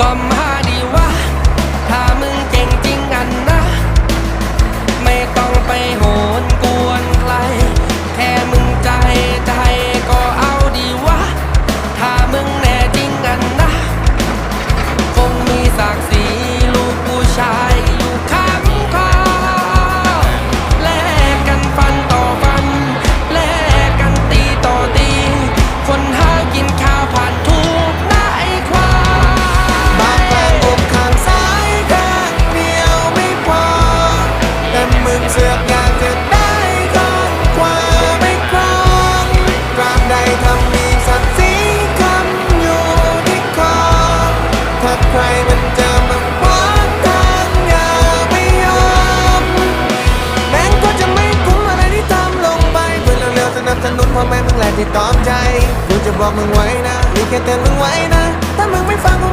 come high. ไหมมึงแหละที่ตอมใจกูจะบอกมึงไว้นะมีแค่เตือนมึงไว้นะ ถ้ามึงไม่ฟังกู